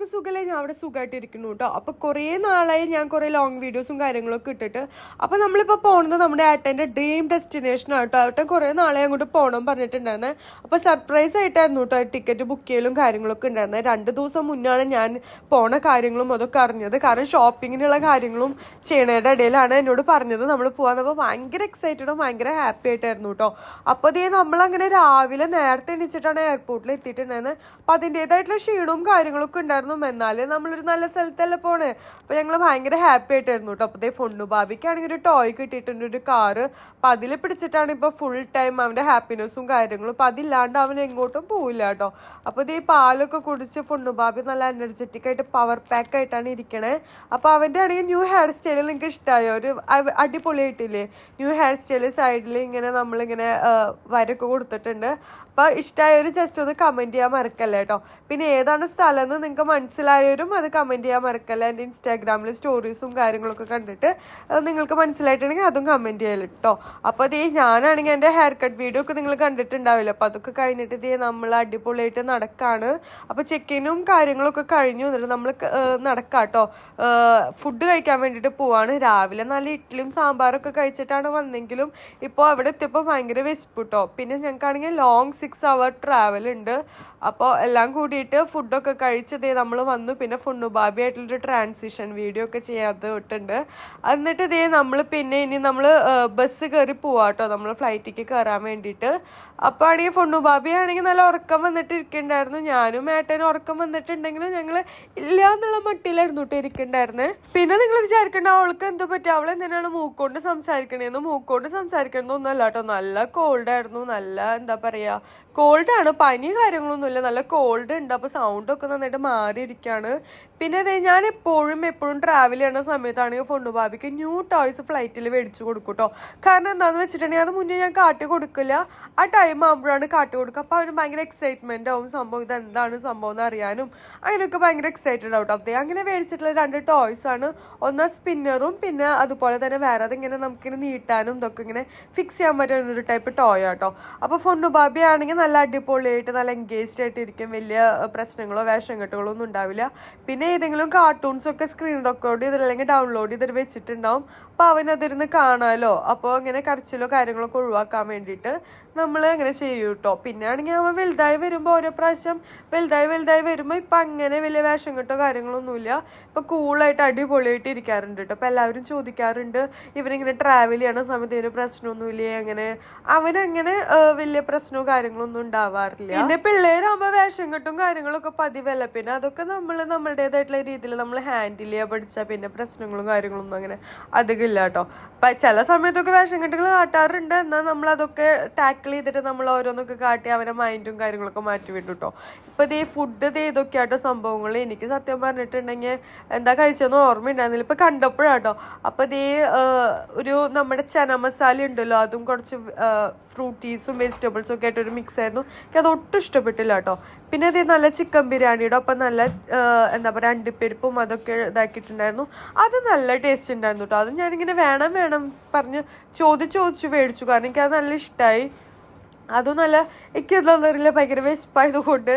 എല്ലാവർക്കും സുഖമല്ലേ ഞാൻ അവിടെ സുഖമായിട്ട് ഇരിക്കുന്നു കേട്ടോ. അപ്പോൾ കുറേ നാളായി ഞാൻ കുറേ ലോങ് വീഡിയോസും കാര്യങ്ങളൊക്കെ ഇട്ടിട്ട്. അപ്പോൾ നമ്മളിപ്പോൾ പോകുന്നത് നമ്മുടെ ഏട്ടന്റെ ഡ്രീം ഡെസ്റ്റിനേഷൻ ആട്ടോ ഏട്ടൻ കുറേ നാളെ അങ്ങോട്ട് പോകണം പറഞ്ഞിട്ടുണ്ടായിരുന്നത് അപ്പോൾ സർപ്രൈസ് ആയിട്ടായിരുന്നു കേട്ടോ ടിക്കറ്റ് ബുക്ക് ചെയ്യലും കാര്യങ്ങളൊക്കെ ഉണ്ടായിരുന്നത് രണ്ട് ദിവസം മുന്നാണ് ഞാൻ പോണ കാര്യങ്ങളും അതൊക്കെ അറിഞ്ഞത്. കാരണം ഷോപ്പിങ്ങിനുള്ള കാര്യങ്ങളും ചെയ്യണയുടെ ഇടയിലാണ് എന്നോട് പറഞ്ഞത് നമ്മൾ പോകാന്നപ്പോൾ ഭയങ്കര എക്സൈറ്റഡും ഭയങ്കര ഹാപ്പി ആയിട്ടായിരുന്നു കേട്ടോ. അപ്പോൾ ഇതേ നമ്മളങ്ങനെ രാവിലെ നേരത്തെ എണീച്ചിട്ടാണ് എയർപോർട്ടിൽ എത്തിയിട്ടുണ്ടായിരുന്നത് അപ്പോൾ അതിന്റെതായിട്ടുള്ള ക്ഷീണവും കാര്യങ്ങളൊക്കെ ഉണ്ടായിരുന്നു. എന്നാലും നമ്മളൊരു നല്ല സ്ഥലത്തല്ലേ പോണേ. അപ്പോൾ ഞങ്ങൾ ഭയങ്കര ഹാപ്പി ആയിട്ടായിരുന്നു കേട്ടോ അപ്പോൾ ഫൊണ്ണു ബാബിക്കാണെങ്കിൽ ഒരു ടോയ് കിട്ടിയിട്ടുണ്ട് ഒരു കാറ് അപ്പോൾ അതിൽ പിടിച്ചിട്ടാണ് ഇപ്പോൾ ഫുൾ ടൈം അവന്റെ ഹാപ്പിനെസ്സും കാര്യങ്ങളും. അപ്പോൾ അതില്ലാണ്ട് അവൻ എങ്ങോട്ടും പോവില്ല കേട്ടോ അപ്പോൾ ഇതേ പാലൊക്കെ കുടിച്ച് ഫുണ്ണു ബാബി നല്ല എനർജറ്റിക് ആയിട്ട് പവർ പാക്ക് ആയിട്ടാണ് ഇരിക്കണേ. അപ്പോൾ അവന്റെ ആണെങ്കിൽ ന്യൂ ഹെയർ സ്റ്റൈൽ നിങ്ങൾക്ക് ഇഷ്ടമായോ ഒരു അടിപൊളി അടിപൊളിയായിട്ടില്ലേ? ന്യൂ ഹെയർ സ്റ്റൈൽ സൈഡിൽ ഇങ്ങനെ നമ്മളിങ്ങനെ വരൊക്കെ കൊടുത്തിട്ടുണ്ട്. അപ്പോൾ ഇഷ്ടമായവർ ജസ്റ്റ് ഒന്ന് കമന്റ് ചെയ്യാൻ മറക്കല്ലേ കേട്ടോ പിന്നെ ഏതാണ് സ്ഥലം എന്ന് നിങ്ങൾക്ക് മനസ്സിലായവരും അത് കമന്റ് ചെയ്യാൻ മറക്കല്ല. എന്റെ ഇൻസ്റ്റാഗ്രാമിൽ സ്റ്റോറീസും കാര്യങ്ങളൊക്കെ കണ്ടിട്ട് നിങ്ങൾക്ക് മനസ്സിലായിട്ടുണ്ടെങ്കിൽ അതും കമന്റ് ചെയ്യൽ കേട്ടോ അപ്പോൾ ഇതേ ഞാനാണെങ്കിൽ എന്റെ ഹെയർ കട്ട് വീഡിയോ ഒക്കെ നിങ്ങൾ കണ്ടിട്ടുണ്ടാവില്ല? അപ്പോൾ അതൊക്കെ കഴിഞ്ഞിട്ട് ഇതേ നമ്മൾ അടിപൊളിയായിട്ട് നടക്കാണ്. അപ്പോൾ ചെക്കിനും കാര്യങ്ങളൊക്കെ കഴിഞ്ഞു. എന്നിട്ട് നമ്മൾ നടക്കാം കേട്ടോ ഫുഡ് കഴിക്കാൻ വേണ്ടിയിട്ട് പോവാണ്. രാവിലെ നല്ല ഇഡ്ഡലിയും സാമ്പാറൊക്കെ കഴിച്ചിട്ടാണ് വന്നെങ്കിലും ഇപ്പോൾ അവിടെ എത്തിയപ്പോൾ ഭയങ്കര വിശപ്പ് കേട്ടോ പിന്നെ ഞങ്ങൾക്കാണെങ്കിൽ ലോങ് സിക്സ് അവർ ട്രാവൽ ഉണ്ട്. അപ്പോൾ എല്ലാം കൂടിയിട്ട് ഫുഡൊക്കെ കഴിച്ചതേ നമ്മൾ വന്നു. പിന്നെ ഫുണ്ണു ബാബി ആയിട്ടുള്ളൊരു ട്രാൻസിഷൻ വീഡിയോ ഒക്കെ ചെയ്യാതെ വിട്ടുണ്ട്. എന്നിട്ട് ഇതേ നമ്മൾ പിന്നെ ഇനി നമ്മൾ ബസ് കയറി പോവാട്ടോ നമ്മൾ ഫ്ലൈറ്റിക്ക് കയറാൻ വേണ്ടിയിട്ട്. അപ്പോൾ ആണെങ്കിൽ ഫുണ്ണു ബാബി ആണെങ്കിൽ നല്ല ഉറക്കം വന്നിട്ട് ഇരിക്കണ്ടായിരുന്നു ഞാനും ഏട്ടനും ഉറക്കം വന്നിട്ടുണ്ടെങ്കിലും ഞങ്ങൾ ഇല്ല എന്നുള്ള മട്ടിലായിരുന്നു കേട്ടോ ഇരിക്കണ്ടായിരുന്നേ. പിന്നെ നിങ്ങൾ വിചാരിക്കേണ്ട അവൾക്ക് എന്ത് പറ്റും? അവൾ എന്തിനാണ് മൂക്കൊണ്ട് സംസാരിക്കണേന്ന്? മൂക്കൊണ്ട് സംസാരിക്കണമെന്നൊന്നല്ല കേട്ടോ നല്ല കോൾഡായിരുന്നു നല്ല എന്താ പറയാ കോൾഡ് ആണ് പനി കാര്യങ്ങളൊന്നുമില്ല. നല്ല കോൾഡ് ഉണ്ട്. അപ്പോൾ സൗണ്ട് ഒക്കെ നന്നായിട്ട് മാറിയിരിക്കുകയാണ് പിന്നെ അതെ ഞാൻ എപ്പോഴും എപ്പോഴും ട്രാവൽ ചെയ്യുന്ന സമയത്താണെങ്കിൽ ഫൊണ്ണു ബാബിക്ക് ന്യൂ ടോയ്സ് ഫ്ലൈറ്റിൽ മേടിച്ചു കൊടുക്കും കേട്ടോ കാരണം എന്താണെന്ന് വെച്ചിട്ടുണ്ടെങ്കിൽ അത് മുന്നേ ഞാൻ കാട്ടി കൊടുക്കില്ല. ആ ടൈം ആകുമ്പോഴാണ് കാട്ടി കൊടുക്കുക. അപ്പോൾ അവന് ഭയങ്കര എക്സൈറ്റ്മെന്റ് ആവും. സംഭവം ഇത് എന്താണ് സംഭവം എന്ന് അറിയാനും. അതിനൊക്കെ ഭയങ്കര എക്സൈറ്റഡ് ആവും അതെ അങ്ങനെ മേടിച്ചിട്ടുള്ള രണ്ട് ടോയ്സ് ആണ്. ഒന്ന് സ്പിന്നറും പിന്നെ അതുപോലെ തന്നെ വേറെ അതിങ്ങനെ നമുക്കിങ്ങനെ നീട്ടാനും ഇതൊക്കെ ഇങ്ങനെ ഫിക്സ് ചെയ്യാൻ പറ്റുന്ന ഒരു ടൈപ്പ് ടോയ് ആട്ടോ. അപ്പോൾ ഫൊണ്ണു ബാബി ആണെങ്കിൽ നല്ല അടിപൊളിയായിട്ട് നല്ല എൻഗേജ്ഡ് ആയിട്ട് ഇരിക്കും വലിയ പ്രശ്നങ്ങളോ വേഷം കെട്ടുകളോ ഒന്നും ഉണ്ടാവില്ല. പിന്നെ ഏതെങ്കിലും കാർട്ടൂൺസ് ഒക്കെ സ്ക്രീൻ റെക്കോർഡ് ചെയ്തിട്ട് അല്ലെങ്കിൽ ഡൗൺലോഡ് ചെയ്തിട്ട് വെച്ചിട്ടുണ്ടാവും. അപ്പോൾ അവനതിരുന്ന് കാണാമല്ലോ അപ്പോൾ അങ്ങനെ കരച്ചിലോ കാര്യങ്ങളൊക്കെ ഒഴിവാക്കാൻ വേണ്ടിയിട്ട് നമ്മൾ അങ്ങനെ ചെയ്യും കേട്ടോ പിന്നെ ആണെങ്കിൽ അവൻ വലുതായി വരുമ്പോൾ ഓരോ പ്രാവശ്യം വലുതായി വലുതായി വരുമ്പോൾ ഇപ്പം അങ്ങനെ വലിയ വേഷം കിട്ടോ കാര്യങ്ങളൊന്നുമില്ല. ഇപ്പം കൂളായിട്ട് അടിപൊളിയായിട്ട് ഇരിക്കാറുണ്ട് കേട്ടോ അപ്പം എല്ലാവരും ചോദിക്കാറുണ്ട് ഇവരിങ്ങനെ ട്രാവൽ ചെയ്യണ സമയത്ത് ഇതിന് പ്രശ്നമൊന്നുമില്ലേ? അങ്ങനെ അവനങ്ങനെ വലിയ പ്രശ്നവും കാര്യങ്ങളൊന്നും ഉണ്ടാവാറില്ല. പിന്നെ പിള്ളേരാകുമ്പോൾ വേഷം കെട്ടും കാര്യങ്ങളൊക്കെ പതിവല്ല. പിന്നെ അതൊക്കെ നമ്മൾ നമ്മളുടേതായിട്ടുള്ള രീതിയിൽ നമ്മൾ ഹാൻഡിൽ ചെയ്യാൻ പഠിച്ചാൽ പിന്നെ പ്രശ്നങ്ങളും കാര്യങ്ങളൊന്നും അങ്ങനെ അധികം ഇല്ല കേട്ടോ അപ്പം ചില സമയത്തൊക്കെ വേഷം കെട്ടുകൾ കാട്ടാറുണ്ട്. എന്നാൽ നമ്മൾ അതൊക്കെ ടാക്കിൾ ചെയ്തിട്ട് നമ്മൾ ഓരോന്നൊക്കെ കാട്ടി അവരെ മൈൻഡും കാര്യങ്ങളൊക്കെ മാറ്റി വിട്ടു കേട്ടോ ഇപ്പൊ ഇതേ ഫുഡ് ഇതേ ഇതൊക്കെയാട്ടോ സംഭവങ്ങൾ. എനിക്ക് സത്യം പറഞ്ഞിട്ടുണ്ടെങ്കിൽ എന്താ കഴിച്ചതെന്ന് ഓർമ്മയുണ്ടായിരുന്നില്ല. ഇപ്പൊ കണ്ടപ്പോഴാട്ടോ. അപ്പൊ ഇതേ ഒരു നമ്മുടെ ചന മസാല ഉണ്ടല്ലോ. അതും കുറച്ച് ഫ്രൂട്ടീസും വെജിറ്റബിൾസും ഒക്കെ ആയിട്ട് ഒരു മിക്സ് ആയിരുന്നു. എനിക്ക് അത് ഒട്ടും ഇഷ്ടപ്പെട്ടില്ല കേട്ടോ പിന്നെ അതേ നല്ല ചിക്കൻ ബിരിയാണിയുടെ ഒപ്പം നല്ല എന്താ പറയുക അണ്ടിപ്പരിപ്പും അതൊക്കെ ഇതാക്കിയിട്ടുണ്ടായിരുന്നു. അത് നല്ല ടേസ്റ്റ് ഉണ്ടായിരുന്നു കേട്ടോ അത് ഞാനിങ്ങനെ വേണം വേണം പറഞ്ഞ് ചോദിച്ച് ചോദിച്ച് മേടിച്ചു. കാരണം എനിക്ക് അത് നല്ല ഇഷ്ടമായി അതും നല്ല എനിക്ക് എന്താണെന്നറിയില്ല ഭയങ്കര വിശപ്പായത് കൊണ്ട്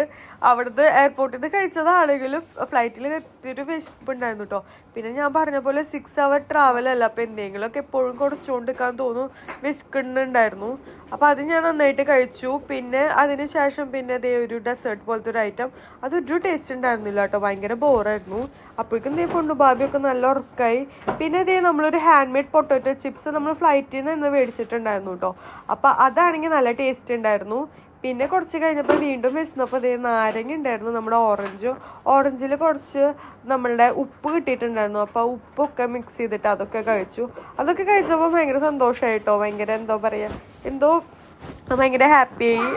അവിടുന്ന് എയർപോർട്ടിൽ നിന്ന് കഴിച്ചതാണെങ്കിലും ഫ്ലൈറ്റിൽ എത്തിയൊരു വിശപ്പുണ്ടായിരുന്നു കേട്ടോ പിന്നെ ഞാൻ പറഞ്ഞ പോലെ സിക്സ് അവർ ട്രാവൽ അല്ല അപ്പം എന്തെങ്കിലുമൊക്കെ എപ്പോഴും കുറച്ചുകൊണ്ടിരിക്കാൻ തോന്നും വിശക്കുന്നുണ്ടായിരുന്നു. അപ്പോൾ അത് ഞാൻ നന്നായിട്ട് കഴിച്ചു. പിന്നെ അതിന് ശേഷം പിന്നെ ദേ ഒരു ഡെസേർട്ട് പോലത്തെ ഒരു ഐറ്റം അതൊരു ടേസ്റ്റ് ഉണ്ടായിരുന്നില്ല കേട്ടോ ഭയങ്കര ബോറായിരുന്നു അപ്പോഴേക്കും ദേ കൊണ്ടു ബാബിയൊക്കെ നല്ല ഉറക്കായി. പിന്നെ ദേ നമ്മളൊരു ഹാൻഡ് മെയ്ഡ് പൊട്ടോറ്റോ ചിപ്സ് നമ്മൾ ഫ്ലൈറ്റിൽ നിന്ന് മേടിച്ചിട്ടുണ്ടായിരുന്നു കേട്ടോ അപ്പോൾ അതാണെങ്കിൽ നല്ല ടേസ്റ്റ് ഉണ്ടായിരുന്നു. പിന്നെ കുറച്ച് കഴിഞ്ഞപ്പോൾ വീണ്ടും വിശന്നപ്പോൾ ദേ നാരങ്ങ ഉണ്ടായിരുന്നു നമ്മുടെ ഓറഞ്ചും. ഓറഞ്ചിൽ കുറച്ച് നമ്മളുടെ ഉപ്പ് കിട്ടിയിട്ടുണ്ടായിരുന്നു. അപ്പോൾ ഉപ്പൊക്കെ മിക്സ് ചെയ്തിട്ട് അതൊക്കെ കഴിച്ചു. അതൊക്കെ കഴിച്ചപ്പോൾ ഭയങ്കര സന്തോഷമായിട്ടോ ഭയങ്കര എന്തോ പറയുക എന്തോ ഭയങ്കര ഹാപ്പിയായി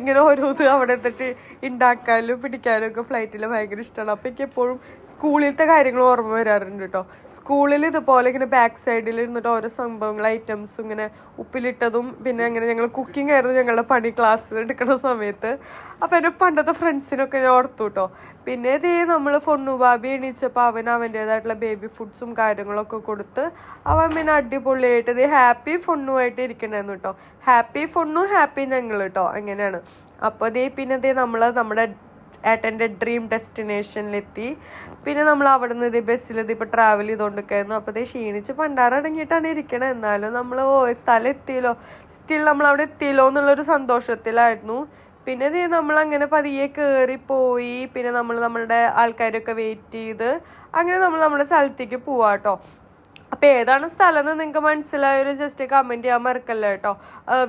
ഇങ്ങനെ ഓരോന്ന് അവിടെ എത്തിട്ട് ഉണ്ടാക്കാനും പിടിക്കാനും ഒക്കെ ഫ്ലൈറ്റിൽ ഭയങ്കര ഇഷ്ടമാണ് അപ്പോൾ എനിക്ക് എപ്പോഴും സ്കൂളിലത്തെ കാര്യങ്ങൾ ഓർമ്മ വരാറുണ്ട് കേട്ടോ സ്കൂളിൽ ഇതുപോലെ ഇങ്ങനെ ബാക്ക് സൈഡിൽ ഇരുന്നിട്ട് ഓരോ സംഭവങ്ങൾ ഐറ്റംസ് ഇങ്ങനെ ഉപ്പിലിട്ടതും പിന്നെ അങ്ങനെ ഞങ്ങൾ കുക്കിംഗ് ആയിരുന്നു ഞങ്ങളുടെ പണി ക്ലാസ് എടുക്കുന്ന സമയത്ത്. അപ്പം എന്റെ പണ്ടത്തെ ഫ്രണ്ട്സിനൊക്കെ ഞാൻ ഓർത്തു കേട്ടോ പിന്നെ ഇതേ നമ്മൾ ഫൊണ്ണു ബാബി എണീച്ചപ്പോൾ അവൻ അവന്റേതായിട്ടുള്ള ബേബി ഫുഡ്സും കാര്യങ്ങളൊക്കെ കൊടുത്ത് അവൻ പിന്നെ അടിപൊളിയായിട്ട് ഇത് ഹാപ്പി ഫൊണ്ണുമായിട്ട് ഇരിക്കണമായിരുന്നു കേട്ടോ ഹാപ്പി ഫൊണ്ണു ഹാപ്പി ഞങ്ങൾ കേട്ടോ അങ്ങനെയാണ്. അപ്പോൾ ഇതേ പിന്നെ ഇതേ നമ്മൾ നമ്മുടെ ഏട്ടന്റെ ഡ്രീം ഡെസ്റ്റിനേഷനിലെത്തി പിന്നെ നമ്മൾ അവിടെ നിന്ന് ഇത് ബസ്സിൽ ഇത് ഇപ്പോൾ ട്രാവൽ ചെയ്തുകൊണ്ടിരിക്കുകയായിരുന്നു അപ്പോൾ ഇത് ക്ഷീണിച്ച് പണ്ടാറടങ്ങിയിട്ടാണ് ഇരിക്കണത് എന്നാലും നമ്മൾ ഓ സ്ഥലം എത്തിയല്ലോ സ്റ്റിൽ നമ്മൾ അവിടെ എത്തിയല്ലോ എന്നുള്ളൊരു സന്തോഷത്തിലായിരുന്നു. പിന്നെ ഇത് നമ്മൾ അങ്ങനെ പതിയെ പോയി. പിന്നെ നമ്മൾ നമ്മളുടെ ആൾക്കാരൊക്കെ വെയിറ്റ് ചെയ്ത് അങ്ങനെ നമ്മൾ നമ്മുടെ സ്ഥലത്തേക്ക് പോവാട്ടോ. അപ്പൊ ഏതാണ് സ്ഥലം എന്ന് നിങ്ങൾക്ക് മനസ്സിലായൊരു ജസ്റ്റ് കമന്റ് ചെയ്യാൻ മറക്കല്ല കേട്ടോ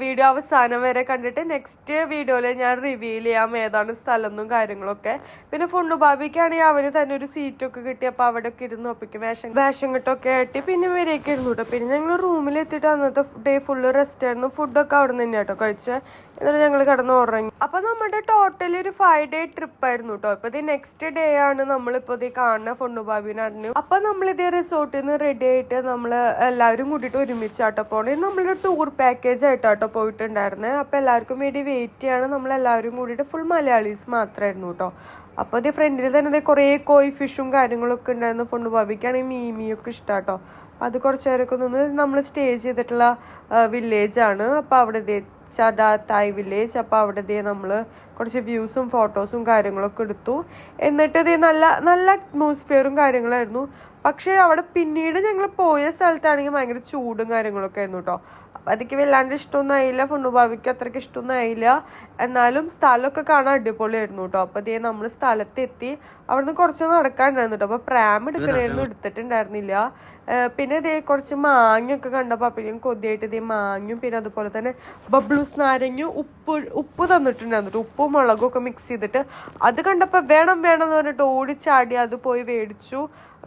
വീഡിയോ അവസാനം വരെ കണ്ടിട്ട് നെക്സ്റ്റ് വീഡിയോയിൽ ഞാൻ റിവീൽ ചെയ്യാം ഏതാണ് സ്ഥലം എന്നും കാര്യങ്ങളൊക്കെ. പിന്നെ ഫുണ്ണു ബാബിക്കാണെങ്കിൽ അവന് തന്നെ ഒരു സീറ്റൊക്കെ കിട്ടി അപ്പൊ അവിടെ ഒക്കെ ഇരുന്ന് ഒപ്പിക്കും. വേഷം വേഷം കെട്ടൊക്കെ ആയിട്ട് പിന്നെ വരെയൊക്കെ ഇരുന്നു കേട്ടോ പിന്നെ ഞങ്ങൾ റൂമിൽ എത്തിയിട്ട് അന്നത്തെ ഡേ ഫുള്ള് റെസ്റ്റ് ആയിരുന്നു. ഫുഡൊക്കെ അവിടെ നിന്ന് തന്നെയാട്ടോ കഴിച്ച്. എന്നിട്ട് ഞങ്ങൾ കിടന്ന് ഉറങ്ങി. അപ്പൊ നമ്മുടെ ടോട്ടലി ഒരു ഫൈവ് ഡേ ട്രിപ്പ് ആയിരുന്നു കേട്ടോ ഇപ്പൊ നെക്സ്റ്റ് ഡേ ആണ് നമ്മളിപ്പോ ഇത് കാണുന്ന അറിഞ്ഞു. അപ്പൊ നമ്മൾ ഇതേ റിസോർട്ടിൽ നിന്ന് റെഡി ആയിട്ട് നമ്മൾ എല്ലാവരും കൂട്ടിയിട്ട് ഒരുമിച്ചാട്ടോ പോകണേ നമ്മളൊരു ടൂർ പാക്കേജ് ആയിട്ടാട്ടോ പോയിട്ടുണ്ടായിരുന്നത് അപ്പോൾ എല്ലാവർക്കും വേണ്ടി വെയിറ്റ് ചെയ്യാണ് നമ്മൾ എല്ലാവരും കൂടിയിട്ട് ഫുൾ മലയാളീസ് മാത്രമായിരുന്നു കേട്ടോ അപ്പോൾ ഇത് ഫ്രണ്ടിൽ തന്നെ കുറേ കോയി ഫിഷും കാര്യങ്ങളൊക്കെ ഉണ്ടായിരുന്നു ഫുണ്ട് ബാബിക്കാണെങ്കിൽ മീമിയൊക്കെ ഇഷ്ടമാട്ടോ അത് കുറച്ച് നേരമൊക്കെ നിന്ന് നമ്മൾ സ്റ്റേ ചെയ്തിട്ടുള്ള വില്ലേജാണ് അപ്പോൾ അവിടെ ദേ ചട തായ് വില്ലേജ് അപ്പോൾ അവിടെ ദേ നമ്മൾ കുറച്ച് വ്യൂസും ഫോട്ടോസും കാര്യങ്ങളൊക്കെ എടുത്തു. എന്നിട്ട് ദേ നല്ല നല്ല അറ്റ്മോസ്ഫിയറും കാര്യങ്ങളായിരുന്നു. പക്ഷേ അവിടെ പിന്നീട് ഞങ്ങൾ പോയ സ്ഥലത്താണെങ്കിൽ ഭയങ്കര ചൂടും കാര്യങ്ങളൊക്കെ ആയിരുന്നു കേട്ടോ അതൊക്കെ വല്ലാണ്ട് ഇഷ്ടമൊന്നും ആയില്ല ഫുണ്ണുബാബിക്ക് അത്രയ്ക്ക് ഇഷ്ടമൊന്നും ആയില്ല. എന്നാലും സ്ഥലമൊക്കെ കാണാൻ അടിപൊളിയായിരുന്നു കേട്ടോ അപ്പോൾ ദേ നമ്മൾ സ്ഥലത്തെത്തി അവിടുന്ന് കുറച്ച് നടക്കാനുണ്ടായിരുന്നു കേട്ടോ അപ്പോൾ പ്രാം എടുക്കണമായിരുന്നു എടുത്തിട്ടുണ്ടായിരുന്നില്ല. പിന്നെ ഇതേ കുറച്ച് മാങ്ങയൊക്കെ കണ്ടപ്പോൾ അപ്പോഴേക്കും കൊതിയായിട്ട് ഇതേ മാങ്ങയും പിന്നെ അതുപോലെ തന്നെ ബബ്ലൂസ് നാരങ്ങയും ഉപ്പ് ഉപ്പ് തന്നിട്ടുണ്ടായിരുന്നു ട്ടോ. ഉപ്പും മുളകും ഒക്കെ മിക്സ് ചെയ്തിട്ട്. അത് കണ്ടപ്പോൾ വേണം വേണം എന്ന് പറഞ്ഞിട്ട് ഓടിച്ചാടി അത് പോയി മേടിച്ചു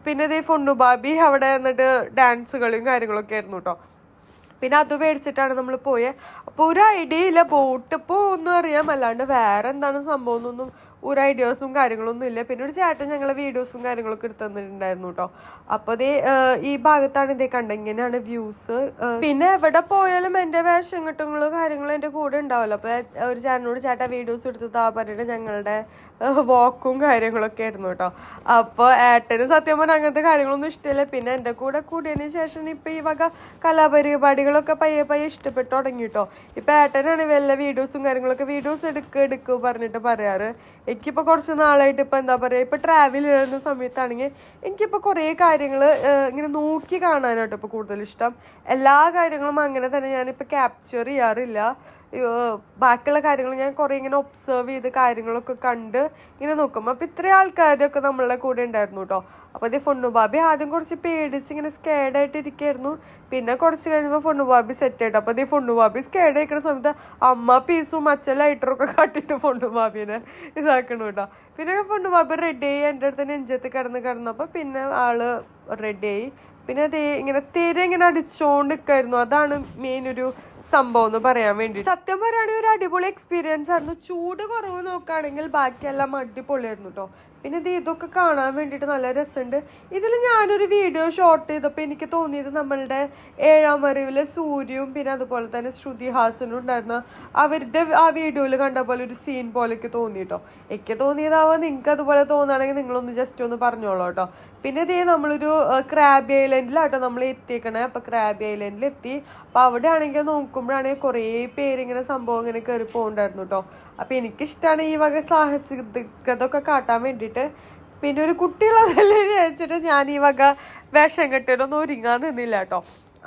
പിന്നെ ഇതേ ഫുണ്ണുബാബി അവിടെ എന്നിട്ട് ഡാൻസുകളും കാര്യങ്ങളൊക്കെ ആയിരുന്നു കേട്ടോ പിന്നെ അത് മേടിച്ചിട്ടാണ് നമ്മൾ പോയത് അപ്പോൾ ഒരു ഐഡിയ ഇല്ല ബോട്ട് ഒന്നും അറിയാം അല്ലാണ്ട് വേറെ എന്താണ് സംഭവം എന്നൊന്നും ഒരു ഐഡിയാസും കാര്യങ്ങളൊന്നും ഇല്ല. പിന്നെ ഒരു ചേട്ടൻ ഞങ്ങളെ വീഡിയോസും കാര്യങ്ങളൊക്കെ എടുത്തു തന്നിട്ടുണ്ടായിരുന്നു കേട്ടോ അപ്പോൾ അതേ ഈ ഭാഗത്താണ് ഇതേ കണ്ട ഇങ്ങനെയാണ് വ്യൂസ് പിന്നെ എവിടെ പോയാലും എന്റെ വേഷം കിട്ടുങ്ങളും കാര്യങ്ങളും എന്റെ കൂടെ ഉണ്ടാവല്ലോ. അപ്പോൾ ഒരു ചേട്ടനോട് ചേട്ടാ വീഡിയോസ് എടുത്ത് താ പറഞ്ഞിട്ട് ഞങ്ങളുടെ വാക്കും കാര്യങ്ങളൊക്കെ ആയിരുന്നു കേട്ടോ. അപ്പോൾ ഏട്ടന് സത്യം പറഞ്ഞാൽ അങ്ങനത്തെ കാര്യങ്ങളൊന്നും ഇഷ്ടമില്ല. പിന്നെ എന്റെ കൂടെ കൂടിയതിന് ശേഷം ഇപ്പം ഈ വക കലാപരിപാടികളൊക്കെ പയ്യെ പയ്യെ ഇഷ്ടപ്പെട്ടു തുടങ്ങി കേട്ടോ. ഇപ്പം ഏട്ടനാണ് വല്ല വീഡിയോസും കാര്യങ്ങളൊക്കെ വീഡിയോസ് എടുക്കുക എടുക്കുക പറഞ്ഞിട്ട് പറയാറ്. എനിക്കിപ്പോൾ കുറച്ച് നാളായിട്ട് ഇപ്പം എന്താ പറയുക ഇപ്പം ട്രാവൽ ചെയ്യുന്ന സമയത്താണെങ്കിൽ എനിക്കിപ്പോൾ കുറേ കാര്യങ്ങൾ ഇങ്ങനെ നോക്കി കാണാനാട്ടോ ഇപ്പോൾ കൂടുതൽ ഇഷ്ടം. എല്ലാ കാര്യങ്ങളും അങ്ങനെ തന്നെ ഞാനിപ്പോൾ ക്യാപ്ചർ ചെയ്യാറില്ല. ബാക്കിയുള്ള കാര്യങ്ങൾ ഞാൻ കുറേ ഇങ്ങനെ ഒബ്സർവ് ചെയ്ത് കാര്യങ്ങളൊക്കെ കണ്ട് ഇങ്ങനെ നോക്കും അപ്പോൾ ഇത്രയും ആൾക്കാരൊക്കെ നമ്മളുടെ കൂടെ ഉണ്ടായിരുന്നു കേട്ടോ അപ്പോൾ അതേ ഫൊണ്ണുബാബി ആദ്യം കുറച്ച് പേടിച്ച് ഇങ്ങനെ സ്കേഡ് ആയിട്ട് ഇരിക്കായിരുന്നു. പിന്നെ കുറച്ച് കഴിഞ്ഞപ്പോൾ ഫൊണ്ണുബാബി സെറ്റ് ആയിട്ട്. അപ്പോൾ അതേ ഫൊണ്ണുബാബി സ്കേഡ് ആയിക്കുന്ന സമയത്ത് അമ്മ പീസും അച്ഛൻ ലൈറ്ററൊക്കെ കാട്ടിട്ട് ഫൊണ്ണുബാബിനെ ഇതാക്കണം കേട്ടോ പിന്നെ ഫൊണ്ണുബാബി റെഡി ആയി എന്റെ അടുത്ത് നെഞ്ചത്ത് കിടന്ന് കിടന്നപ്പോൾ പിന്നെ ആൾ റെഡി ആയി. പിന്നെ അതേ ഇങ്ങനെ തിര ഇങ്ങനെ അടിച്ചോണ്ട് നിൽക്കായിരുന്നു അതാണ് മെയിൻ ഒരു സംഭവം എന്ന് പറയാൻ വേണ്ടി. സത്യം പറയുകയാണെങ്കിൽ ഒരു അടിപൊളി എക്സ്പീരിയൻസ് ആയിരുന്നു. ചൂട് കുറവ് നോക്കുകയാണെങ്കിൽ ബാക്കിയെല്ലാം അടിപൊളിയായിരുന്നു കേട്ടോ പിന്നെ ഇത് ഇതൊക്കെ കാണാൻ വേണ്ടിയിട്ട് നല്ല രസമുണ്ട്. ഇതിൽ ഞാനൊരു വീഡിയോ ഷോട്ട് ചെയ്തപ്പോൾ എനിക്ക് തോന്നിയത് നമ്മളുടെ ഏഴാം വരവിലെ സൂര്യയും പിന്നെ അതുപോലെ തന്നെ ശ്രുതി ഹാസനും ഉണ്ടായിരുന്ന അവരുടെ ആ വീഡിയോയിൽ കണ്ട പോലെ ഒരു സീൻ പോലെയൊക്കെ തോന്നിയിട്ടോ എനിക്ക് തോന്നിയതാവാൻ നിങ്ങൾക്ക് അതുപോലെ തോന്നുകയാണെങ്കിൽ നിങ്ങളൊന്ന് ജസ്റ്റ് ഒന്ന് പറഞ്ഞോളൂ കേട്ടോ പിന്നെ ഇതേ നമ്മളൊരു ക്രാബി ഐലൻഡിലാട്ടോ നമ്മൾ എത്തിയേക്കണേ. അപ്പോൾ ക്രാബി ഐലൻഡിൽ എത്തി അപ്പോൾ അവിടെ ആണെങ്കിൽ നോക്കുമ്പോഴാണെങ്കിൽ കുറേ പേരിങ്ങനെ സംഭവം ഇങ്ങനെ കയറി പോകുന്നുണ്ടായിരുന്നു കേട്ടോ അപ്പൊ എനിക്കിഷ്ടമാണ് ഈ വക സാഹസികതൊക്കെ കാട്ടാൻ വേണ്ടിയിട്ട്. പിന്നെ ഒരു കുട്ടിയുള്ളതല്ലേ വിചാരിച്ചിട്ട് ഞാൻ ഈ വക വേഷം കെട്ടിയിട്ടൊന്നും ഒരുങ്ങാൻ നിന്നില്ല കേട്ടോ.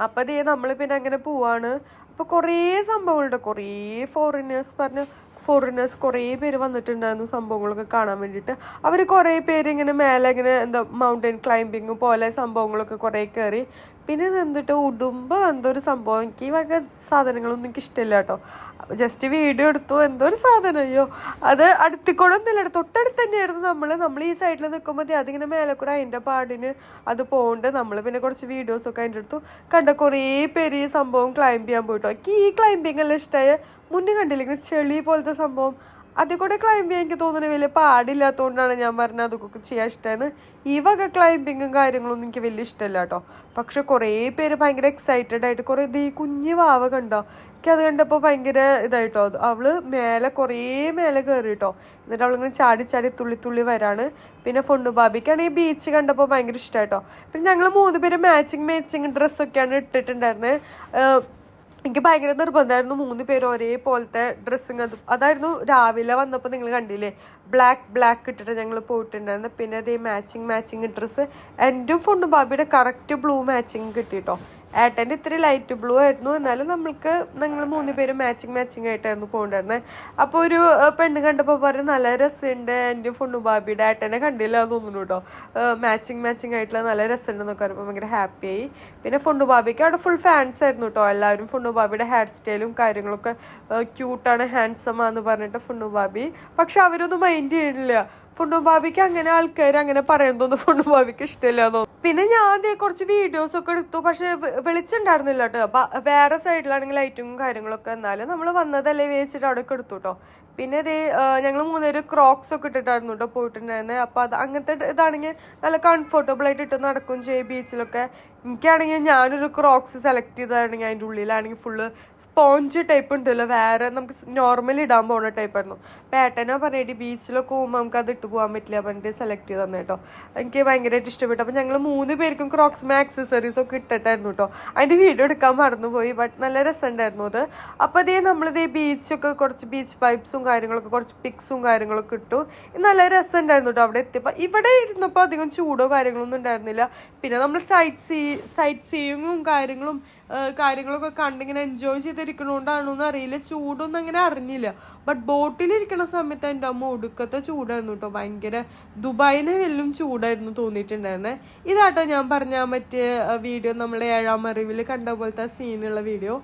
അപ്പൊ ദേ നമ്മൾ പിന്നെ അങ്ങനെ പോവാണ്. അപ്പോൾ കുറേ സംഭവങ്ങളുണ്ട്. കുറേ ഫോറിനേഴ്സ് പറഞ്ഞ ഫോറിനേഴ്സ് കുറേ പേര് വന്നിട്ടുണ്ടായിരുന്നു സംഭവങ്ങളൊക്കെ കാണാൻ വേണ്ടിയിട്ട്. അവർ കുറേ പേര് ഇങ്ങനെ മേലെ ഇങ്ങനെ എന്താ മൗണ്ടൻ ക്ലൈമ്പിങ് പോലെ സംഭവങ്ങളൊക്കെ കുറേ കയറി പിന്നെ നിന്നിട്ട് ഉടുമ്പോൾ ഉടുമ്പ് എന്തോ ഒരു സംഭവം. എനിക്ക് ഈ വക സാധനങ്ങളൊന്നും എനിക്ക് ഇഷ്ടമില്ല കേട്ടോ. ജസ്റ്റ് വീഡിയോ എടുത്തു എന്തോ ഒരു സാധനം. അയ്യോ. അത് അടുത്തിക്കൊണ്ടൊന്നുമില്ല തൊട്ടടുത്ത് തന്നെയായിരുന്നു നമ്മൾ നമ്മൾ ഈ സൈഡിൽ നിൽക്കുമ്പോൾ അതിങ്ങനെ മേലെ കൂടെ അതിന്റെ പാടിന് അത് പോകണ്ട് നമ്മൾ പിന്നെ കുറച്ച് വീഡിയോസൊക്കെ അതിന്റെ അടുത്തു കണ്ട കുറേ പേര് ഈ സംഭവം ക്ലൈംബ് ചെയ്യാൻ പോയിട്ടോ. എനിക്ക് ഈ ക്ലൈംബിങ് എല്ലാം ഇഷ്ടമായ മുന്നേ കണ്ടില്ല ഇങ്ങനെ ചെളി പോലത്തെ സംഭവം? അതിൽ കൂടെ ക്ലൈംബ് ചെയ്യാൻ എനിക്ക് തോന്നുന്നത് വലിയ പാടില്ലാത്തതുകൊണ്ടാണ് ഞാൻ പറഞ്ഞത് അതൊക്കെ ചെയ്യാൻ ഇഷ്ടമായിരുന്നു ഈ വക ക്ലൈംബിങ്ങും കാര്യങ്ങളൊന്നും എനിക്ക് വലിയ ഇഷ്ടമല്ല കേട്ടോ. പക്ഷെ കുറേ പേര് ഭയങ്കര എക്സൈറ്റഡ് ആയിട്ട് കുറേ ഈ കുഞ്ഞു വാവ കണ്ടോ? എനിക്ക് അത് കണ്ടപ്പോൾ ഭയങ്കര ഇതായിട്ടോ. അവൾ മേലെ കുറേ മേലെ കയറി കേട്ടോ. എന്നിട്ട് അവളിങ്ങനെ ചാടി ചാടി തുള്ളി തുള്ളി വരാണ്. പിന്നെ ഫൊണ്ണു ബാബിക്കാണെങ്കിൽ ബീച്ച് കണ്ടപ്പോൾ ഭയങ്കര ഇഷ്ടമായിട്ടോ. പിന്നെ ഞങ്ങൾ മൂന്ന് പേര് മാച്ചിങ് മാച്ചിങ് ഡ്രസ്സൊക്കെയാണ് ഇട്ടിട്ടുണ്ടായിരുന്നത് എനിക്ക് ഭയങ്കര നിർബന്ധമായിരുന്നു മൂന്ന് പേര് ഒരേപോലത്തെ ഡ്രസ്സിങ് അത്. അതായിരുന്നു രാവിലെ വന്നപ്പോൾ നിങ്ങൾ കണ്ടില്ലേ? ബ്ലാക്ക് ബ്ലാക്ക് ഇട്ടിട്ട് ഞങ്ങൾ പോയിട്ടുണ്ടായിരുന്നു. പിന്നെ അതേ മാച്ചിങ് മാച്ചിങ് ഡ്രസ്സ് എന്റെ ഫുണ്ടും ബാബിയുടെ കറക്റ്റ് ബ്ലൂ മാച്ചിങ് കിട്ടിയിട്ടോ ഏട്ടന്റെ ഇത്തിരി ലൈറ്റ് ബ്ലൂ ആയിരുന്നു. എന്നാലും നമ്മൾക്ക് ഞങ്ങൾ മൂന്ന് പേരും മാച്ചിങ് മാച്ചിങ് ആയിട്ടായിരുന്നു പോകണ്ടായിരുന്നത് അപ്പോൾ ഒരു പെണ്ണ് കണ്ടപ്പോൾ പറഞ്ഞു നല്ല രസമുണ്ട് എന്റെ ഫുണ്ടും ബാബിയുടെ ഏട്ടനെ കണ്ടില്ല എന്ന് തോന്നുന്നു കേട്ടോ. മാച്ചിങ് മാച്ചിങ് ആയിട്ടുള്ള നല്ല രസമുണ്ടെന്നൊക്കെ പറയുമ്പോൾ ഭയങ്കര ഹാപ്പിയായി പിന്നെ ഫുണ്ടു ബാബിക്ക് അവിടെ ഫുൾ ഫാൻസ് ആയിരുന്നു കേട്ടോ. എല്ലാവരും ഫുണ്ടു ബാബിയുടെ ഹെയർ സ്റ്റൈലും കാര്യങ്ങളൊക്കെ ക്യൂട്ടാണ് ഹാൻഡ്സമാന്ന് പറഞ്ഞിട്ട് ഫുണ്ണു ബാബി. പക്ഷെ അവരൊന്നും മൈൻഡ് ചെയ്യണില്ല ഫുണ്ടു ബാബിക്ക് അങ്ങനെ ആൾക്കാർ അങ്ങനെ പറയുന്നതൊന്നും ഫുണ്ടു ബാബിക്ക് ഇഷ്ടമില്ല തോന്നുന്നു. പിന്നെ ഞാൻ കുറച്ച് വീഡിയോസ് ഒക്കെ എടുത്തു. പക്ഷെ വെളിച്ചുണ്ടായിരുന്നില്ല കേട്ടോ. വേറെ സൈഡിലാണെങ്കിൽ ലൈറ്റും കാര്യങ്ങളൊക്കെ എന്നാലും നമ്മൾ വന്നതല്ലേ വേച്ചിട്ട് അവിടെ എടുത്തു കേട്ടോ. പിന്നെ ഇതേ ഞങ്ങൾ മൂന്നേര് ക്രോക്സ് ഒക്കെ ഇട്ടിട്ടായിരുന്നു കേട്ടോ പോയിട്ടുണ്ടായിരുന്നത് അപ്പൊ അത് അങ്ങനത്തെ ഇതാണെങ്കിൽ നല്ല കംഫർട്ടബിൾ ആയിട്ട് ഇട്ട് നടക്കും ചെയ്യും ബീച്ചിലൊക്കെ എനിക്കാണെങ്കിൽ ഞാനൊരു ക്രോക്സ് സെലക്ട് ചെയ്തതാണെങ്കിൽ അതിന്റെ ഉള്ളിലാണെങ്കിൽ ഫുള്ള് സ്പോഞ്ച് ടൈപ്പ് ഉണ്ടല്ലോ. വേറെ നമുക്ക് നോർമലി ഇടാൻ പോകുന്ന ടൈപ്പായിരുന്നു പേട്ടനോ പറഞ്ഞിട്ട് ബീച്ചിലൊക്കെ പോകുമ്പോൾ നമുക്ക് ഇട്ട് പോകാൻ പറ്റില്ല പറഞ്ഞിട്ട് സെലക്ട് ചെയ്ത് തന്നെ കേട്ടോ എനിക്ക് ഭയങ്കരമായിട്ട് ഇഷ്ടപ്പെട്ടു. അപ്പം ഞങ്ങൾ മൂന്ന് പേർക്കും ക്രോക്സും ആക്സസറീസ് ഒക്കെ ഇട്ടിട്ടായിരുന്നു കേട്ടോ അതിന്റെ വീഡിയോ എടുക്കാൻ മറന്നുപോയി ബട്ട് നല്ല രസമുണ്ടായിരുന്നു അത്. അപ്പോൾ അതേ നമ്മളിതേ ബീച്ചൊക്കെ കുറച്ച് ബീച്ച് വൈബ്സും കാര്യങ്ങളൊക്കെ കുറച്ച് പിക്സും കാര്യങ്ങളൊക്കെ ഇട്ടു. നല്ല രസമുണ്ടായിരുന്നു കേട്ടോ അവിടെ എത്തിയപ്പോൾ ഇവിടെ ഇരുന്നപ്പോൾ അധികം ചൂടോ കാര്യങ്ങളൊന്നും ഉണ്ടായിരുന്നില്ല. പിന്നെ നമ്മൾ സൈറ്റ് സീ സൈറ്റ് സീയിങ്ങും കാര്യങ്ങളും കാര്യങ്ങളൊക്കെ കണ്ടിങ്ങനെ എൻജോയ് ചെയ്തിരിക്കണോണ്ടാണോ എന്ന് അറിയില്ല ചൂടൊന്നും അങ്ങനെ അറിഞ്ഞില്ല. ബട്ട് ബോട്ടിലിരിക്കണ സമയത്ത് എന്റെ അമ്മ ഒടുക്കത്തെ ചൂടായിരുന്നു കേട്ടോ ഭയങ്കര ദുബായിനെ വെല്ലും ചൂടായിരുന്നു തോന്നിയിട്ടുണ്ടായിരുന്നെ. ഇതാട്ടോ ഞാൻ പറഞ്ഞ മറ്റേ വീഡിയോ നമ്മൾ ഏഴാം അറിവിൽ കണ്ട പോലത്തെ സീനുള്ള വീഡിയോ.